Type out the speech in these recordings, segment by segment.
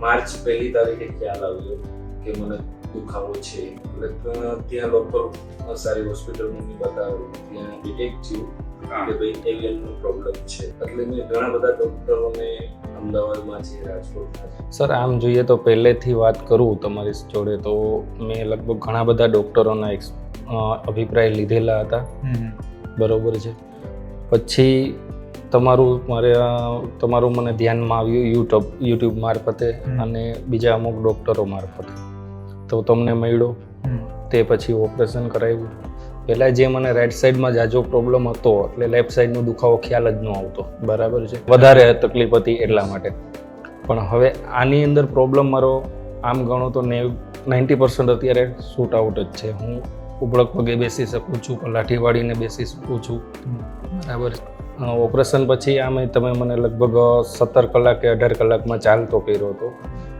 March પહેલી તારીખે ખ્યાલ આવ્યો કે મને દુખાવો છે. એટલે ત્યાં ડૉક્ટર સારી હોસ્પિટલમાં મેં બતાવ્યું ત્યાં ડિટેક્ટ થયું કે ભાઈ એવિયનનો પ્રોબ્લેમ છે. એટલે મેં ઘણા બધા ડૉક્ટરોને અમદાવાદમાં છે રાજકોટમાં છે. સર આમ જોઈએ તો પહેલેથી વાત કરું તમારી જોડે તો મેં લગભગ ઘણા બધા ડૉક્ટરોના એક્સ- અભિપ્રાય લીધેલા હતા. બરોબર છે. પછી તમારું મારે તમારું મને ધ્યાનમાં આવ્યું યુટ્યુબ યુટ્યુબ મારફતે અને બીજા અમુક ડૉક્ટરો મારફતે. તો તમને મળ્યો. તે પછી ઓપરેશન કરાવ્યું. પહેલાં જે મને રાઈટ સાઈડમાં જાજો પ્રોબ્લેમ હતો એટલે લેફ્ટ સાઈડનો દુખાવો ખ્યાલ જ ન આવતો. બરાબર છે? વધારે તકલીફ હતી એટલા માટે. પણ હવે આની અંદર પ્રોબ્લેમ મારો આમ ગણો તો ને નાઇન્ટી પર્સન્ટ અત્યારે શૂટ આઉટ જ છે. હું ઉબળક પગે બેસી શકું છું લાઠી વાળીને બેસી શકું છું. બરાબર ઓપરેશન પછી આમે તમે મને લગભગ સત્તર કલાક કે અઢાર કલાકમાં ચાલતો કર્યો હતો.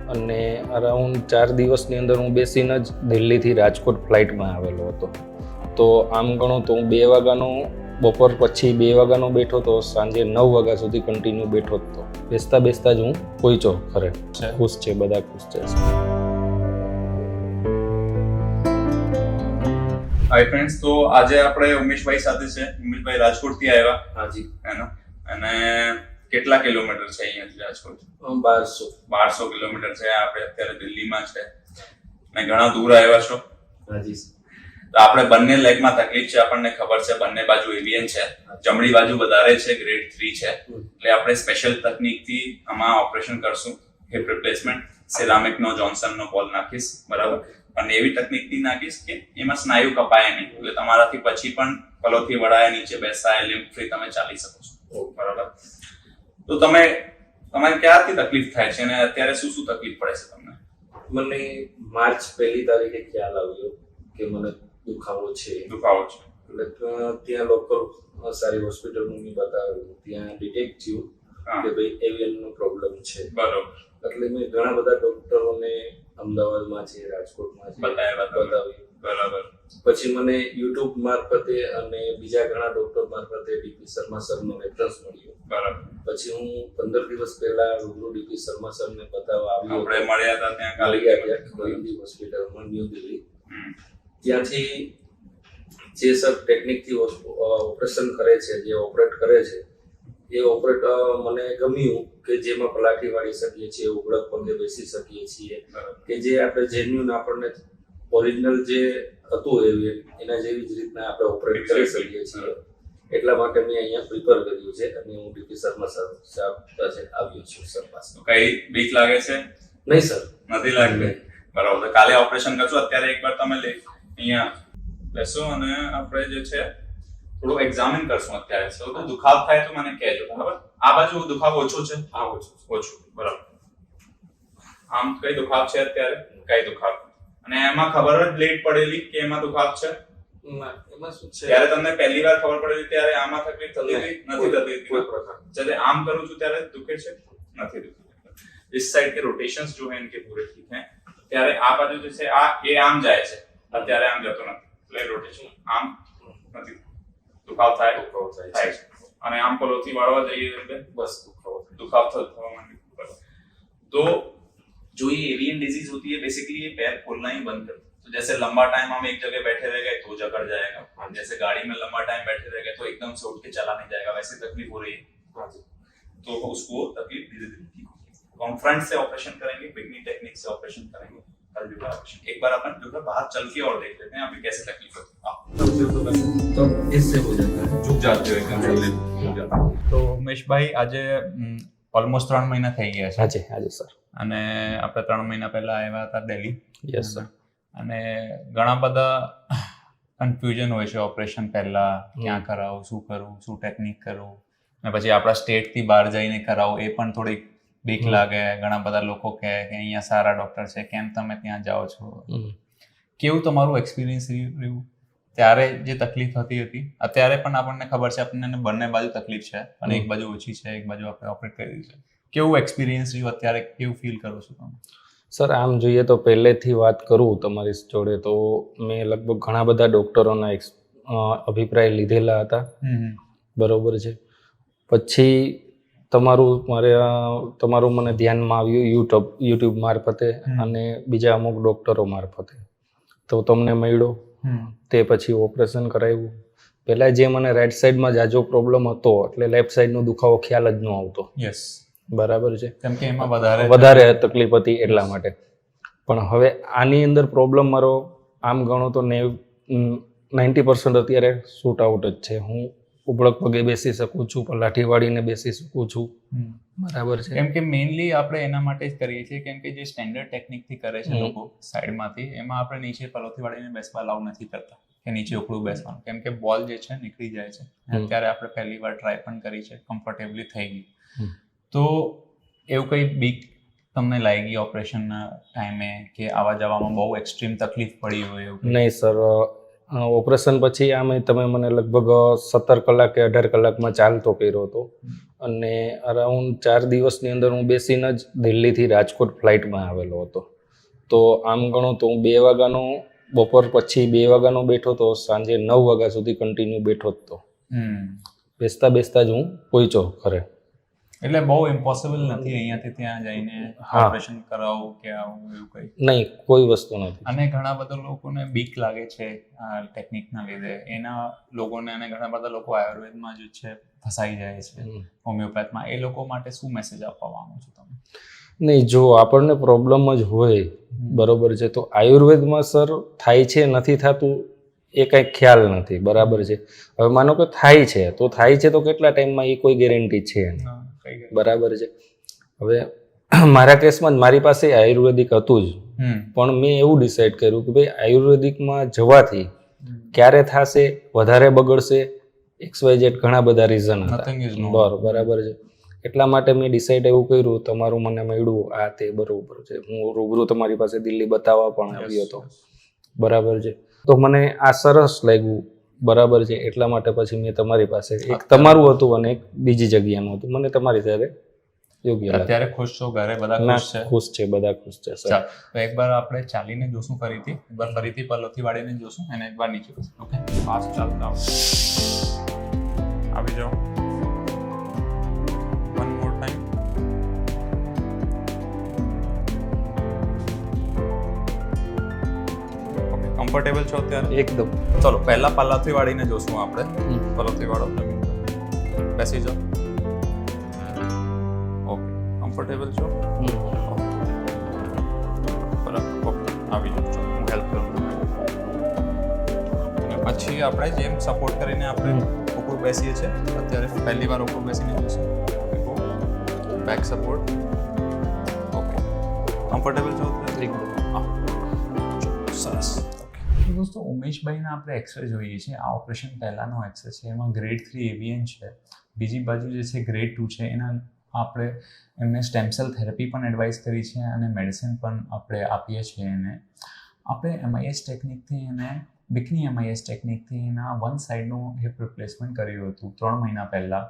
અને અરાઉન્ડ ચાર દિવસની અંદર હું બેસીને જ દિલ્હીથી રાજકોટ ફ્લાઇટમાં આવેલો હતો. તો આમ ગણો તો હું બે વાગ્યાનો, બપોર પછી બે વાગ્યાનો બેઠો તો સાંજે નવ વાગ્યા સુધી કન્ટિન્યુ બેઠો હતો બેસતા બેસતા જ હું પહોંચ્યો ખરે ખુશ છે, બધા ખુશ છે. હાય ફ્રેન્ડ્સ તો આજે આપણે ઉમેશભાઈ સાથે છે. ઉમેશભાઈ રાજકોટથી આવ્યા. હાજી. એનો અને કેટલા કિલોમીટર છે અહીંયાથી રાજકોટ? બારસો. બારસો કિલોમીટર છે. આપણે અત્યારે દિલ્હીમાં છે. અને ઘણા દૂર આવ્યા છો. હાજી. તો આપણે બંને લેગમાં તકલીફ છે. આપણને ખબર છે બંને બાજુ એવિયન છે. જમણી બાજુ વધારે છે ગ્રેડ થ્રી છે. એટલે આપણે સ્પેશિયલ તકનીકથી આમાં ઓપરેશન કરશું. હિપ રિપ્લેસમેન્ટ સિરામિકનો જોન્સનનો બોલ નાખીશ. બરાબર? અને એવી તકનીકથી નાખીશ કે એમાં સ્નાયુ કપાય નહીં. એટલે તમારાથી પછી પણ પલોથી વળાય નીચે બેસાય લિમ્ફ ફ્રી તમે ચાલી શકો છો. બરાબર. તો તમે તમારે ક્યારથી તકલીફ થાય છે અને અત્યારે શું શું તકલીફ પડે છે તમને? મને માર્ચ પહેલી તારીખે ખ્યાલ આવ્યો કે મને દુખાવો છે. દુખાવો છે. એટલે ત્યાં લોકલ સારી હોસ્પિટલ હું બતાવ્યું ત્યાં ડિટેક્ટ થયું કે ભાઈ એવિયનનો પ્રોબ્લેમ છે. બરાબર. એટલે મેં ઘણા બધા ડૉક્ટરોને અમદાવાદમાં છે રાજકોટમાં છે બતાવ્યું બરાબર. પછી મને યુટ્યુબ મારફતે અને બીજા ઘણા ડોક્ટર મારફતે ડીપી શર્મા સરનો રેફરન્સ મળ્યો. બરાબર. પછી હું પંદર દિવસ પહેલા રૂબરૂ ડીપી શર્મા સરને બતાવવા આવ્યો આપણે મળ્યા હતા ત્યાં કાલી. ગયા ગોવિંદી હોસ્પિટલમાં ન્યૂ દિલ્હી. ત્યાંથી જે સર ટેકનિકથી ઓપરેશન કરે છે જે ઓપરેટ કરે છે એ ઓપરેટ મને ગમ્યું કે જેમાં પલાઠી વાળી શકીએ છીએ ઉગડક પગે બેસી શકીએ છીએ. કે જે આપણે જેન્યુન આપણને ઓરિજિનલ જે હતું એવી એના જેવી જ રીતના આપણે ઓપરેટ કરી શકીએ છીએ. એટલા માટે મેં અહીંયા પ્રિપેર કર્યું છે અને હું ડીપી શર્મા સર સાહેબ આવ્યો છું સર પાસે. કઈ બીક લાગે છે? નહીં સર. નથી લાગતી? બરાબર. કાલે ઓપરેશન કરશો. અત્યારે એકવાર તમે લે અહીંયા બેસો અને આપણે જે છે થોડું એક્ઝામિન કરશું અત્યારે સૌથી દુખાવ થાય તો મને કહેજો બરાબર આ બાજુ દુખાવ ઓછો છે હા ઓછું ઓછું બરાબર આમ કઈ દુખાવ છે અત્યારે કઈ દુખાવ અને એમાં ખબર જ લેટ પડેલી કે એમાં દુખાવ છે ના, એમાં શું છે ત્યારે તમને પહેલી વાર ખબર પડેલી ત્યારે આમાં તકલીફ થતી હતી નથી થતી કોઈ હતી પ્રકાર जब आम करूँ तो ત્યારે દુખે છે નથી દુખતું इस साइड के रोटेशंस जो है इनके पूरे ठीक हैं ત્યારે આ બાજુ જે છે આ એ આમ જાય છે અત્યારે આમ જતો નથી એટલે રોટેશન આમ નથી દુખાવ થાય દુખાવો થાય થાય છે છે અને આમ પલોથી વાળવા જઈએ એટલે બસ દુખાવો થાય. दुखाव थोड़ा थोड़ा मान लीजिए तो जो ये एवियन डिजीज होती है बेसिकली ये पैर खोलना ही बंद कर तो जैसे लंबा टाइम हम एक जगह बैठे रह गए तो जकड़ जाएगा जैसे गाड़ी में लंबा टाइम बैठे रह गए तो एकदम से उठ के चला नहीं जाएगा वैसे तकलीफ हो रही है हाँ जी तो उसको तकलीफ धीरे धीरे ठीक होगी तो हम फ्रंट से ऑपरेशन करेंगे बिगनी टेक्निक से ऑपरेशन करेंगे कल भी ऑपरेशन एक बार अपन जो है बाहर चल के और देख लेते हैं अभी कैसे तकलीफ होती है आप तब इससे हो जाता है झुक जाते हो एकदम जल्दी झुक जाते हो તો ઉમેશભાઈ આજે ઓલમોસ્ટ ત્રણ મહિના થઈ ગયા છે હાજી હાજી સર અને આપણે ત્રણ મહિના પહેલા આવ્યા હતા દિલ્હી યસ સર અને ઘણા બધા કન્ફ્યુઝન હોય છે ઓપરેશન પહેલા ક્યાં હમ. કરાવું શું કરવું શું ટેકનિક કરવું અને પછી આપણા સ્ટેટથી બહાર જઈને કરાવું એ પણ થોડીક બીક લાગે ઘણા બધા લોકો કહે કે અહીંયા સારા ડોક્ટર છે કેમ તમે ત્યાં જાઓ છો? કેવું તમારું એક્સપિરિયન્સ રહ્યું? ત્યારે જે તકલીફ થતી હતી અત્યારે પણ આપણને ખબર છે આપણને બંને બાજુ તકલીફ છે અને એક બાજુ ઓછી છે એક બાજુ આપણે ઓપરેટ કરી છે. કેવું એક્સપિરિયન્સ રહ્યું અત્યારે? કેવું ફીલ કરો છો તમે? સર આમ જોઈએ તો પહેલેથી વાત કરું તમારી જોડે તો મેં લગભગ ઘણા બધા ડૉક્ટરોના અભિપ્રાય લીધેલા હતા. બરોબર છે. પછી તમારું મારે તમારું મને ધ્યાનમાં આવ્યું યુટ્યુબ યુટ્યુબ મારફતે અને બીજા અમુક ડૉક્ટરો મારફતે. તો તમને મળ્યો. તે પછી ઓપરેશન કરાવ્યું. પહેલાં જે મને રાઈટ સાઈડમાં જાજો પ્રોબ્લેમ હતો એટલે લેફ્ટ સાઈડનો દુખાવો ખ્યાલ જ ન આવતો. યસ બરાબર છે? કેમ કે એમાં વધારે વધારે તકલીફ હતી એટલા માટે. પણ હવે આની અંદર પ્રોબ્લેમ મારો આમ ગણો તો નેવ નાઇન્ટી પર્સન્ટ અત્યારે શૂટ આઉટ જ છે. હું ઉબળક પગે બેસી શકું છું પલાઠી વાળીને બેસી શકું છું. બરાબર છે. કેમ કે મેઇનલી આપણે એના માટે જ કરીએ છીએ કેમ કે જે સ્ટેન્ડર્ડ ટેકનિકથી કરે છે. લોકો સાઈડમાંથી એમાં આપણે નીચે પલોથી વાળીને બેસવા લાવ નથી કરતા કે નીચે ઉપડું બેસવાનું. કેમ કે બોલ જે છે નીકળી જાય છે. અત્યારે આપણે પહેલી વાર ટ્રાય પણ કરી છે કમ્ફર્ટેબલી થઈ ગઈ તો એવું કંઈ બીક તમને લાગી ઓપરેશનના ટાઈમે કે આવા જવામાં બહુ એક્સ્ટ્રીમ તકલીફ પડી હોય એવું નહીં સર ઓપરેશન પછી આમે તમે મને લગભગ સત્તર કલાક કે અઢાર કલાકમાં ચાલતો કર્યો હતો. અને અરાઉન્ડ ચાર દિવસની અંદર હું બેસીને જ દિલ્હીથી રાજકોટ ફ્લાઇટમાં આવેલો હતો. તો આમ ગણો તો હું બે વાગ્યાનો બપોર પછી બે વાગ્યાનો બેઠો તો સાંજે નવ વાગ્યા સુધી કન્ટિન્યુ બેઠો જ તો. બેસતા બેસતા જ હું પહોંચ્યો ઘરે. એટલે બહુ ઇમ્પોસિબલ નથી અહીંયાથી ત્યાં જઈને. ઓપરેશન કરાવવું કે આવું એવું કંઈ? નહીં કોઈ વસ્તુ નથી. અને ઘણા બધા લોકોને બીક લાગે છે આ ટેકનિકના લીધે. એના લોકોને અને ઘણા બધા લોકો આયુર્વેદમાં જ છે ફસાઈ જાય છે હોમિયોપેથમાં. એ લોકો માટે શું મેસેજ આપવા માંગો છો તમે? નહીં જો આપણને પ્રોબ્લેમ જ હોય બરોબર છે તો આયુર્વેદમાં સર થાય છે નથી થતું એ કંઈ ખ્યાલ નથી. બરાબર છે. હવે માનો કે થાય છે તો થાય છે તો કેટલા ટાઈમમાં એ કોઈ ગેરંટી છે નહીં. બરાબર છે. હવે મારા કેસમાં મારી પાસે આયુર્વેદિક હતું જ. પણ મેં એવું ડિસાઈડ કર્યું કે ભાઈ આયુર્વેદિકમાં જવાથી ક્યારે થશે વધારે બગડશે એક્સ વાય ઝેડ ઘણા બધા રીઝન હતા. બરાબર છે. એટલા માટે મેં ડિસાઈડ એવું કર્યું તમારું મને મળ્યું આ તે બરોબર છે. હું રૂબરૂ તમારી પાસે દિલ્હી બતાવવા પણ આવ્યો હતો. બરાબર છે. તો મને આ સરસ લાગ્યું. બરાબર છે એટલા માટે પછી મેં તમારી પાસે એક તમારું હતું અને એક બીજી જગ્યાનું હતું. મને તમારી સાથે યોગ્ય અત્યારે ખુશ છો ઘરે બધા ખુશ છે? ખુશ છે બધા ખુશ છે સર તો એકવાર આપણે ચાલીને જોશું ફરીથી. એકવાર ફરીથી પલોથી વાળીને જોશું અને એકવાર નીચે ઓકે ફાસ્ટ ચાલતા આવી જાઓ. કમ્ફર્ટેબલ છો અત્યારે? એકદમ. ચલો પહેલા પલ્લાથી વાળીને જોશું આપણે. પલ્લાથી વાળો. બેસી જાઓ. ઓકે. કમ્ફર્ટેબલ છો? બરાબર. ઓકે. આવી જાઓ. હું હેલ્પ કરું. પછી આપણે જેમ સપોર્ટ કરીને આપણે. ઉપર બેસીએ છીએ અત્યારે પહેલી વાર ઉપર બેસીને જોઈશું બેક સપોર્ટ ઓકે. કમ્ફર્ટેબલ છો? એકદમ. હા. સરસ દોસ્તો, ઉમેશભાઈના આપણે એક્સરે જોઈએ છીએ આ ઓપરેશન પહેલાંનો એક્સરે છે. એમાં ગ્રેડ થ્રી એવિયન છે. બીજી બાજુ જે છે ગ્રેડ ટુ છે. એના આપણે એમને સ્ટેમસેલ થેરપી પણ એડવાઇસ કરી છે અને મેડિસિન પણ આપણે આપીએ છીએ એને. આપણે એમઆઈએસ ટેકનિકથી એને બિકની એમઆઈએસ ટેકનિકથી એના વન સાઈડનું હિપ રિપ્લેસમેન્ટ કર્યું હતું ત્રણ મહિના પહેલાં.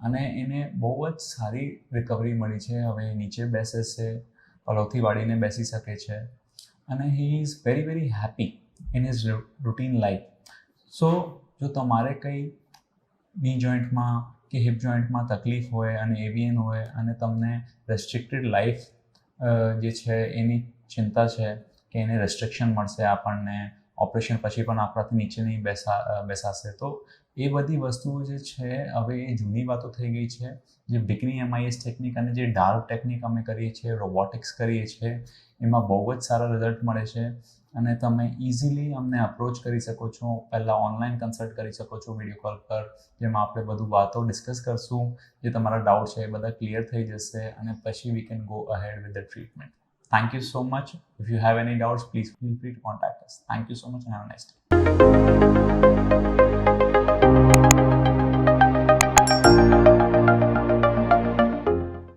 અને એને બહુ જ સારી રિકવરી મળી છે. હવે નીચે બેસે છે. પલોથી વાળીને બેસી શકે છે. અને he is very very happy in his routine life so જો તમારે કંઈ ની જોઈન્ટમાં કે હિપ જોઈન્ટમાં તકલીફ હોય અને એવિયન હોય અને તમને રેસ્ટ્રિક્ટેડ લાઈફ જે છે એની ચિંતા છે કે એને રેસ્ટ્રિક્શન મળશે આપણને ઓપરેશન પછી પણ આપણાથી નીચે નહીં બેસા બેસાશે, તો એ બધી વસ્તુઓ જે છે હવે એ જૂની વાતો થઈ ગઈ છે. જે બિકની એમઆઈએસ ટેકનિક અને જે ડાર્ક ટેકનિક અમે કરીએ છીએ રોબોટિક્સ કરીએ છીએ, એમાં બહુ જ સારા રિઝલ્ટ મળે છે. અને તમે ઇઝીલી અમને અપ્રોચ કરી શકો છો. પહેલાં ઓનલાઈન કન્સલ્ટ કરી શકો છો વીડિયો કોલ પર, જેમાં આપણે બધું વાતો ડિસ્કસ કરશું. જે તમારા ડાઉટ છે એ બધા ક્લિયર થઈ જશે અને પછી we can go ahead with the treatment thank you so much if you have any doubts please feel free to contact us thank you so much and have nice day